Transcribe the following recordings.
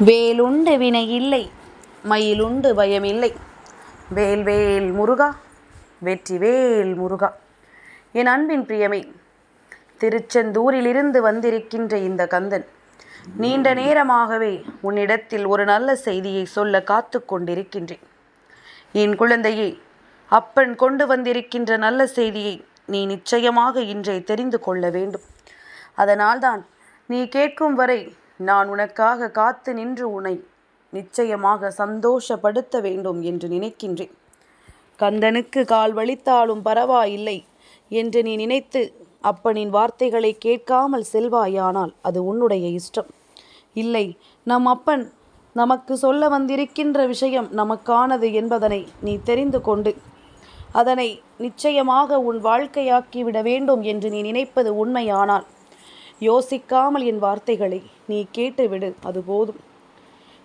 வேலுண்டு வினை இல்லை மயிலுண்டு பயமில்லை. வேல் வேல் முருகா வெற்றி வேல் முருகா. என் அன்பின் பிரியமே திருச்செந்தூரிலிருந்து வந்திருக்கின்ற இந்த கந்தன் நீண்ட நேரமாகவே உன்னிடத்தில் ஒரு நல்ல செய்தியை சொல்ல காத்து கொண்டிருக்கின்றேன். என் குழந்தையே அப்பன் கொண்டு வந்திருக்கின்ற நல்ல செய்தியை நீ நிச்சயமாக இன்றை தெரிந்து கொள்ள வேண்டும். அதனால்தான் நீ கேட்கும் வரை நான் உனக்காக காத்து நின்று உன்னை நிச்சயமாக சந்தோஷப்படுத்த வேண்டும் என்று நினைக்கின்றேன். கந்தனுக்கு கால் வலித்தாலும் பரவாயில்லை என்று நீ நினைத்து அப்பனின் வார்த்தைகளை கேட்காமல் செல்வாயானால் அது உன்னுடைய இஷ்டம். இல்லை நம் அப்பன் நமக்கு சொல்ல வந்திருக்கின்ற விஷயம் நமக்கானது என்பதனை நீ தெரிந்து கொண்டு அதனை நிச்சயமாக உன் வாழ்க்கையாக்கிவிட வேண்டும் என்று நீ நினைப்பது உண்மையானால் யோசிக்காமல் என் வார்த்தைகளை நீ கேட்டுவிடு அது போதும்.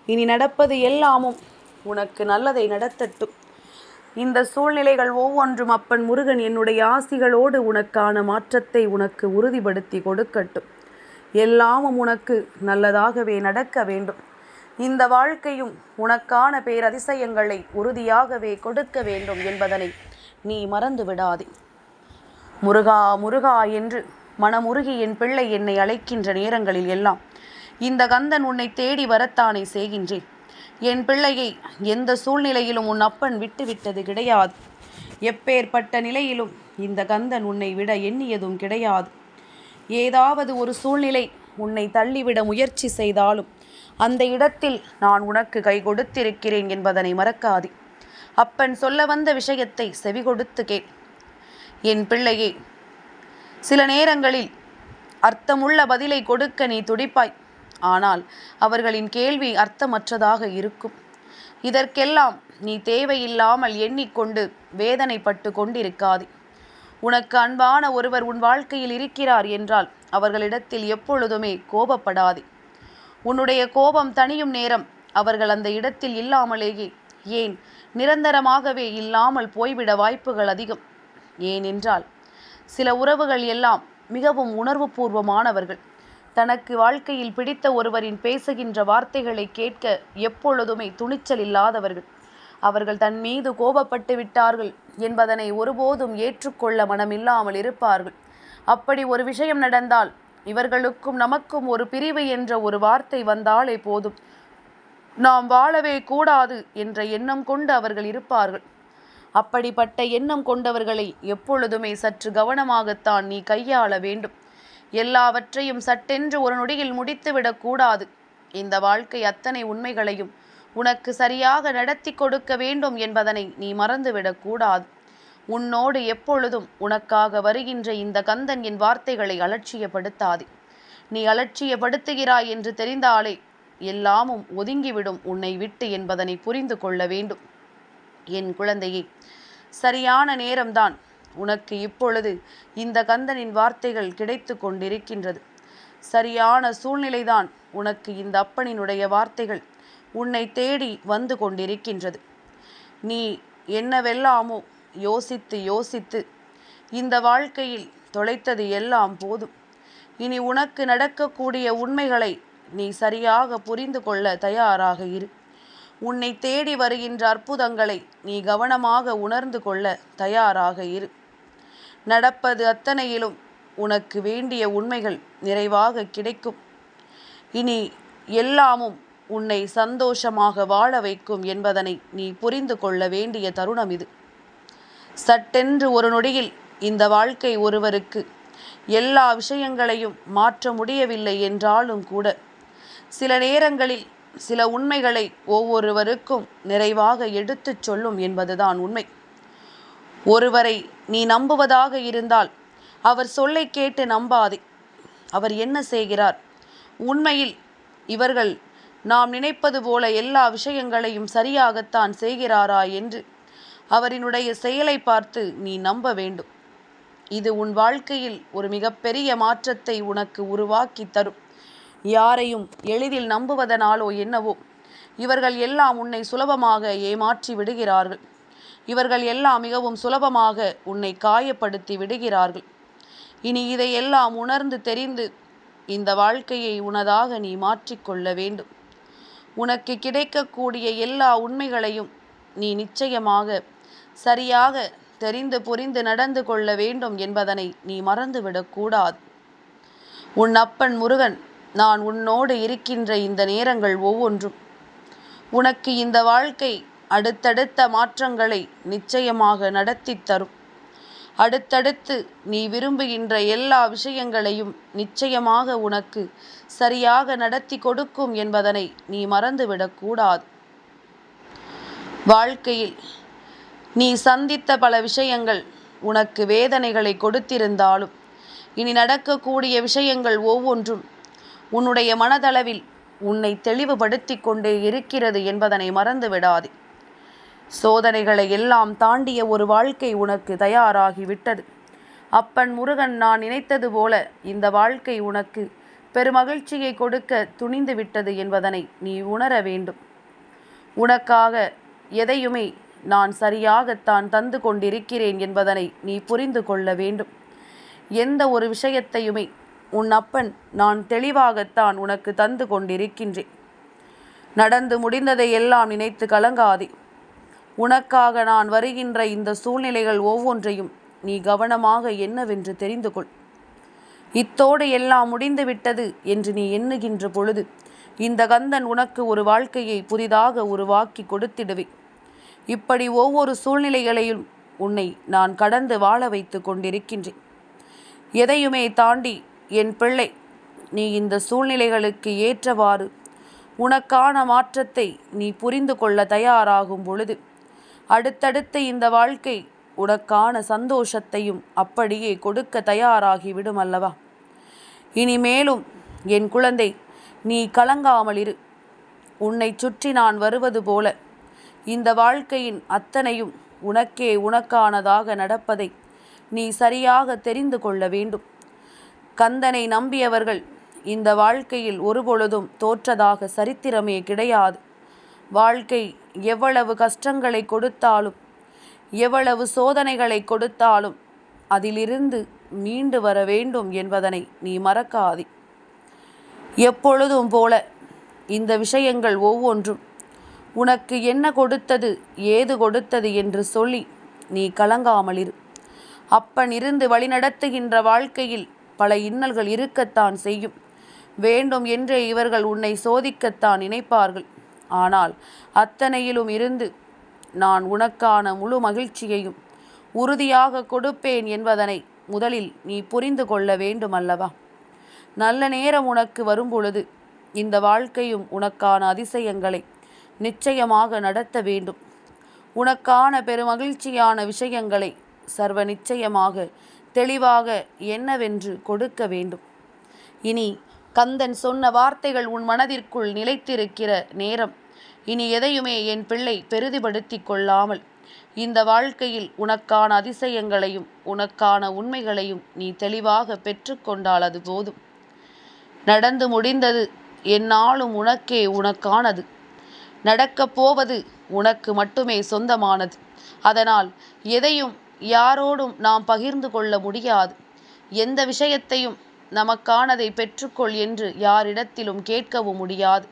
இனி நடப்பது எல்லாமும் உனக்கு நல்லதை நடத்தட்டும். இந்த சூழ்நிலைகள் ஒவ்வொன்றும் அப்பன் முருகன் என்னுடைய ஆசிகளோடு உனக்கான மாற்றத்தை உனக்கு உறுதிப்படுத்தி கொடுக்கட்டும். எல்லாமும் உனக்கு நல்லதாகவே நடக்க வேண்டும். இந்த வாழ்க்கையும் உனக்கான பேரதிசயங்களை உறுதியாகவே கொடுக்க வேண்டும் என்பதனை நீ மறந்து விடாதே முருகா முருகா என்று மனமுருகி என் பிள்ளை என்னை அழைக்கின்ற நேரங்களில் எல்லாம் இந்த கந்தன் உன்னை தேடி வரத்தானே செய்கின்றேன். என் பிள்ளையை எந்த சூழ்நிலையிலும் உன் அப்பன் விட்டுவிட்டது கிடையாது. எப்பேற்பட்ட நிலையிலும் இந்த கந்தன் உன்னை விட எண்ணியதும் கிடையாது. ஏதாவது ஒரு சூழ்நிலை உன்னை தள்ளிவிட முயற்சி செய்தாலும் அந்த இடத்தில் நான் உனக்கு கை கொடுத்திருக்கிறேன் என்பதனை மறக்காதே. அப்பன் சொல்ல வந்த விஷயத்தை செவி கொடுத்து கேள். என் பிள்ளையே சில நேரங்களில் அர்த்தமுள்ள பதிலை கொடுக்க நீ துடிப்பாய். ஆனால் அவர்களின் கேள்வி அர்த்தமற்றதாக இருக்கும். இதற்கெல்லாம் நீ தேவையில்லாமல் எண்ணிக்கொண்டு வேதனைப்பட்டு கொண்டிருக்காதே. உனக்கு அன்பான ஒருவர் உன் வாழ்க்கையில் இருக்கிறார் என்றால் அவர்களிடத்தில் எப்பொழுதுமே கோபப்படாதே. உன்னுடைய கோபம் தணியும் நேரம் அவர்கள் அந்த இடத்தில் இல்லாமலேயே ஏன் நிரந்தரமாகவே இல்லாமல் போய்விட வாய்ப்புகள் அதிகம்? ஏனென்றால் சில உறவுகள் எல்லாம் மிகவும் உணர்வுபூர்வமானவர்கள். தனக்கு வாழ்க்கையில் பிடித்த ஒருவரின் பேசுகின்ற வார்த்தைகளை கேட்க எப்பொழுதுமே துணிச்சல் இல்லாதவர்கள். அவர்கள் தன் மீது கோபப்பட்டு விட்டார்கள் என்பதனை ஒருபோதும் ஏற்றுக்கொள்ள மனமில்லாமல் இருப்பார்கள். அப்படி ஒரு விஷயம் நடந்தால் இவர்களுக்கும் நமக்கும் ஒரு பிரிவு என்ற ஒரு வார்த்தை வந்தாலே போதும். நாம் வாழவே கூடாது என்ற எண்ணம் கொண்டு அவர்கள் இருப்பார்கள். அப்படிப்பட்ட எண்ணம் கொண்டவர்களை எப்பொழுதுமே சற்று கவனமாகத்தான் நீ கையாள வேண்டும். எல்லாவற்றையும் சட்டென்று ஒரு நொடியில் முடித்துவிடக்கூடாது இந்த வாழ்க்கை அத்தனை உண்மைகளையும் உனக்கு சரியாக நடத்தி கொடுக்க வேண்டும் என்பதனை நீ மறந்துவிடக்கூடாது உன்னோடு எப்பொழுதும் உனக்காக வருகின்ற இந்த கந்தன் என் வார்த்தைகளை அலட்சியப்படுத்தாதே. நீ அலட்சியப்படுத்துகிறாய் என்று தெரிந்தாலே எல்லாமும் ஒதுங்கிவிடும் உன்னை விட்டு என்பதனை புரிந்து கொள்ள வேண்டும். என் குழந்தையே சரியான நேரம்தான். உனக்கு இப்பொழுது இந்த கந்தனின் வார்த்தைகள் கிடைத்து கொண்டிருக்கின்றது. சரியான சூழ்நிலைதான் உனக்கு இந்த அப்பனினுடைய வார்த்தைகள் உன்னை தேடி வந்து கொண்டிருக்கின்றது. நீ என்னவெல்லாமோ யோசித்து யோசித்து இந்த வாழ்க்கையில் தொலைத்தது எல்லாம் போதும். இனி உனக்கு நடக்கக்கூடிய உண்மைகளை நீ சரியாக புரிந்து கொள்ள தயாராக இரு. உன்னை தேடி வருகின்ற அற்புதங்களை நீ கவனமாக உணர்ந்து கொள்ள தயாராக இரு. நடப்பது அத்தனையிலும் உனக்கு வேண்டிய உண்மைகள் நிறைவாக கிடைக்கும். இனி எல்லாமும் உன்னை சந்தோஷமாக வாழ வைக்கும் என்பதனை நீ புரிந்து கொள்ள வேண்டிய தருணம் இது. சட்டென்று ஒரு நொடியில் இந்த வாழ்க்கை ஒருவருக்கு எல்லா விஷயங்களையும் மாற்ற முடியவில்லை என்றாலும் கூட சில நேரங்களில் சில உண்மைகளை ஒவ்வொருவருக்கும் நிறைவாக எடுத்துச் சொல்லும் என்பதுதான் உண்மை. ஒருவரை நீ நம்புவதாக இருந்தால் அவர் சொல்லை கேட்டு நம்பாதே. அவர் என்ன செய்கிறார்? உண்மையில் இவர்கள் நாம் நினைப்பது போல எல்லா விஷயங்களையும் சரியாகத்தான் செய்கிறாரா என்று அவரினுடைய செயலை பார்த்து நீ நம்ப வேண்டும். இது உன் வாழ்க்கையில் ஒரு மிகப்பெரிய மாற்றத்தை உனக்கு உருவாக்கி தரும். யாரையும் எளிதில் நம்புவதனாலோ என்னவோ இவர்கள் எல்லாம் உன்னை சுலபமாக ஏமாற்றி விடுகிறார்கள். இவர்கள் எல்லாம் மிகவும் சுலபமாக உன்னை காயப்படுத்தி விடுகிறார்கள். இனி இதையெல்லாம் உணர்ந்து தெரிந்து இந்த வாழ்க்கையை உனதாக நீ மாற்றிக்கொள்ள வேண்டும். உனக்கு கிடைக்கக்கூடிய எல்லா உண்மைகளையும் நீ நிச்சயமாக சரியாக தெரிந்து புரிந்து நடந்து கொள்ள வேண்டும் என்பதனை நீ மறந்துவிடக்கூடாது உன் அப்பன் முருகன் நான் உன்னோடு இருக்கின்ற இந்த நேரங்கள் ஒவ்வொன்றும். உனக்கு இந்த வாழ்க்கை அடுத்தடுத்த மாற்றங்களை நிச்சயமாக நடத்தி தரும். அடுத்தடுத்து நீ விரும்புகின்ற எல்லா விஷயங்களையும் நிச்சயமாக உனக்கு சரியாக நடத்தி கொடுக்கும் என்பதனை நீ மறந்துவிடக்கூடாது வாழ்க்கையில் நீ சந்தித்த பல விஷயங்கள் உனக்கு வேதனைகளை கொடுத்திருந்தாலும் இனி நடக்கக்கூடிய விஷயங்கள் ஒவ்வொன்றும் உன்னுடைய மனதளவில் உன்னை தெளிவுபடுத்தி கொண்டே இருக்கிறது என்பதனை மறந்து விடாதே. சோதனைகளை எல்லாம் தாண்டிய ஒரு வாழ்க்கை உனக்கு தயாராகிவிட்டது அப்பன் முருகன் நான் நினைத்தது போல இந்த வாழ்க்கை உனக்கு பெருமகிழ்ச்சியை கொடுக்க துணிந்து விட்டது என்பதனை நீ உணர வேண்டும். உனக்காக எதையுமே நான் சரியாகத்தான் தந்து கொண்டிருக்கிறேன் என்பதனை நீ புரிந்து கொள்ள வேண்டும். எந்த ஒரு விஷயத்தையுமே உன் அப்பன் நான் தெளிவாகத்தான் உனக்கு தந்து கொண்டிருக்கின்றேன். நடந்து முடிந்ததை எல்லாம் நினைத்து கலங்காதே. உனக்காக நான் வருகின்ற இந்த சூழ்நிலைகள் ஒவ்வொன்றையும் நீ கவனமாக என்னவென்று தெரிந்து கொள். இத்தோடு எல்லாம் முடிந்துவிட்டது என்று நீ எண்ணுகின்ற பொழுது இந்த கந்தன் உனக்கு ஒரு வாழ்க்கையை புதிதாக உருவாக்கி கொடுத்திடுவேன் இப்படி ஒவ்வொரு சூழ்நிலைகளையும் உன்னை நான் கடந்து வாழ வைத்து கொண்டிருக்கின்றேன். எதையுமே தாண்டி என் பிள்ளை நீ இந்த சூழ்நிலைகளுக்கு ஏற்றவாறு உனக்கான மாற்றத்தை நீ புரிந்து கொள்ள தயாராகும் பொழுது அடுத்தடுத்து இந்த வாழ்க்கை உனக்கான சந்தோஷத்தையும் அப்படியே கொடுக்க தயாராகி விடும் அல்லவா? இனிமேலும் என் குழந்தை நீ கலங்காமல் இரு. உன்னை சுற்றி நான் வருவது போல இந்த வாழ்க்கையின் அத்தனையும் உனக்கே உனக்கானதாக நடப்பதை நீ சரியாக தெரிந்து கொள்ள வேண்டும். கந்தனை நம்பியவர்கள் இந்த வாழ்க்கையில் ஒருபொழுதும் தோற்றதாக சரித்திரமே கிடையாது. வாழ்க்கை எவ்வளவு கஷ்டங்களை கொடுத்தாலும் எவ்வளவு சோதனைகளை கொடுத்தாலும் அதிலிருந்து மீண்டு வர வேண்டும் என்பதனை நீ மறக்காதே. எப்பொழுதும் போல இந்த விஷயங்கள் ஒவ்வொன்றும் உனக்கு என்ன கொடுத்தது ஏது கொடுத்தது என்று சொல்லி நீ கலங்காமலிரு. அப்பன் இருந்து வழிநடத்துகின்ற வாழ்க்கையில் பல இன்னல்கள் இருக்கத்தான் செய்யும். வேண்டும் என்றே இவர்கள் உன்னை சோதிக்கத்தான் நினைப்பார்கள். ஆனால் அத்தனையிலும் இருந்து நான் உனக்கான முழு மகிழ்ச்சியையும் உறுதியாக கொடுப்பேன் என்பதனை முதலில் நீ புரிந்து கொள்ள வேண்டும் அல்லவா நல்ல நேரம் உனக்கு வரும்பொழுது இந்த வாழ்க்கையும் உனக்கான அதிசயங்களை நிச்சயமாக நடத்த வேண்டும். உனக்கான பெருமகிழ்ச்சியான விஷயங்களை சர்வ நிச்சயமாக தெளிவாக என்னவென்று கொடுக்க வேண்டும். இனி கந்தன் சொன்ன வார்த்தைகள் உன் மனதிற்குள் நிலைத்திருக்கிற நேரம். இனி எதையுமே என் பிள்ளை பெரிதிப்படுத்தி கொள்ளாமல் இந்த வாழ்க்கையில் உனக்கான அதிசயங்களையும் உனக்கான உண்மைகளையும் நீ தெளிவாக பெற்றுக்கொண்டால் அது போதும். நடந்து முடிந்தது என்னாலும் உனக்கே உனக்கானது. நடக்கப் போவது உனக்கு மட்டுமே சொந்தமானது. அதனால் எதையும் யாரோடும் நாம் பகிர்ந்து கொள்ள முடியாது. எந்த விஷயத்தையும் நமக்கானதை பெற்றுக்கொள் என்று யாரிடத்திலும் கேட்கவும் முடியாது.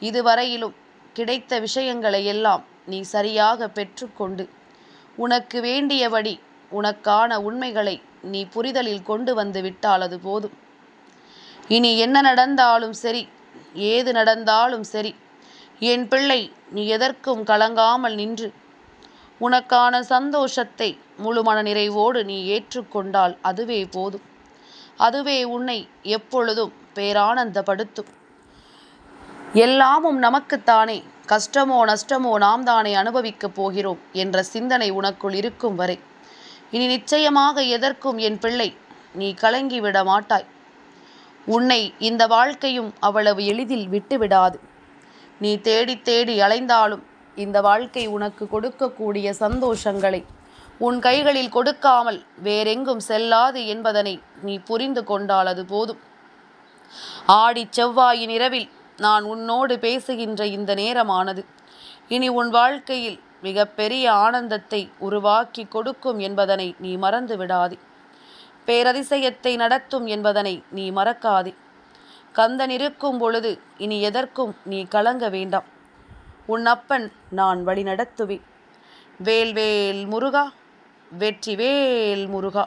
இதுவரையிலும் கிடைத்த விஷயங்களை எல்லாம் நீ சரியாக பெற்றுக்கொண்டு உனக்கு வேண்டியபடி உனக்கான உண்மைகளை நீ புரிதலில் கொண்டு வந்து விட்டால் அது போதும். இனி என்ன நடந்தாலும் சரி ஏது நடந்தாலும் சரி என் பிள்ளை நீ எதற்கும் கலங்காமல் நின்று உனக்கான சந்தோஷத்தை முழு மன நிறைவோடு நீ ஏற்றுக்கொண்டால் அதுவே போதும். அதுவே உன்னை எப்பொழுதும் பேரானந்தப்படுத்தும். எல்லாமும் நமக்குத்தானே கஷ்டமோ நஷ்டமோ நாம் தானே அனுபவிக்கப் போகிறோம் என்ற சிந்தனை உனக்குள் இருக்கும் வரை. இனி நிச்சயமாக எதற்கும் என் பிள்ளை நீ கலங்கிவிட மாட்டாய். உன்னை இந்த வாழ்க்கையும் அவ்வளவு எளிதில் விட்டுவிடாது. நீ தேடி தேடி அலைந்தாலும் இந்த வாழ்க்கை உனக்கு கொடுக்கக்கூடிய சந்தோஷங்களை உன் கைகளில் கொடுக்காமல் வேறெங்கும் செல்லாது என்பதனை நீ புரிந்து கொண்டால் அது போதும். ஆடி செவ்வாயின் இரவில் நான் உன்னோடு பேசுகின்ற இந்த நேரமானது. இனி உன் வாழ்க்கையில் மிகப்பெரிய ஆனந்தத்தை உருவாக்கி கொடுக்கும் என்பதனை நீ மறந்து விடாதே. பேரதிசயத்தை நடத்தும் என்பதனை நீ மறக்காதே. கந்தன் இருக்கும் பொழுது இனி எதற்கும் நீ கலங்க வேண்டாம். உன் அப்பன் நான் வழி நடத்துவேன் வேல் வேல் முருகா. வெற்றி வேல் முருகா.